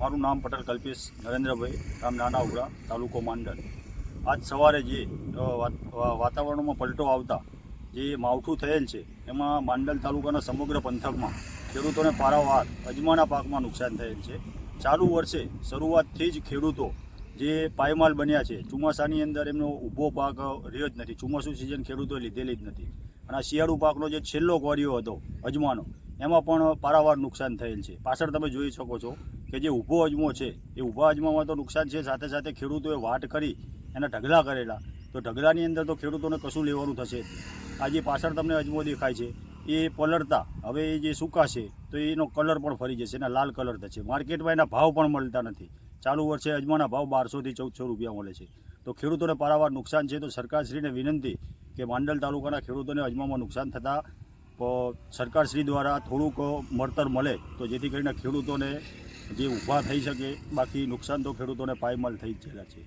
મારું નામ પટેલ કલ્પેશ નરેન્દ્રભાઈ, ગામ નાના ઉગડા તાલુકો માંડલ. આજ સવારે જે વાતાવરણમાં પલટો આવતા, જે માવઠું થયેલ છે, એમાં માંડલ તાલુકાના સમગ્ર પંથકમાં ખેડૂતોને પારાવાર અજમાના પાકમાં નુકસાન થયેલ છે. ચાલુ વર્ષે શરૂઆતથી જ ખેડૂતો જે પાયમાલ બન્યા છે, ચોમાસાની અંદર એમનો ઊભો પાક રહ્યો જ નથી. ચોમાસું સિઝન ખેડૂતોએ લીધેલી જ નથી. અને આ શિયાળુ પાકનો જે છેલ્લો કોરિયો હતો, અજમાનો એમાં પણ પારાવાર નુકસાન થયેલ છે. પાછળ તમે જોઈ શકો છો કે જે ઊભો અજમો છે, એ ઊભા અજમામાં તો નુકસાન છે, સાથે સાથે ખેડૂતોએ વાટ કરી, એના ઢગલા કરેલા. તો ઢગલાની અંદર તો ખેડૂતોને કશું લેવાનું થશે આ જે પાછળ તમને અજમો દેખાય છે, એ પલળતા, હવે એ જે સુકાશે તો એનો કલર પણ ફરી જશે એના લાલ કલર થશે. માર્કેટમાં એના ભાવ પણ મળતા નથી. ચાલુ વર્ષે અજમાના ભાવ બારસોથી ચૌદસો રૂપિયા મળે છે. તો ખેડૂતોને પારાવાર નુકસાન છે, તો સરકારશ્રીને વિનંતી કે માંડલ તાલુકાના ખેડૂતોને અજમામાં નુકસાન થતાં સરકારશ્રી દ્વારા થોડુંક મળતર મળે તો જેથી કરીને ખેડૂતોને જે ઊભા થઈ શકે, બાકી નુકસાન તો ખેડૂતોને પાયમાલ થઈ જ છે.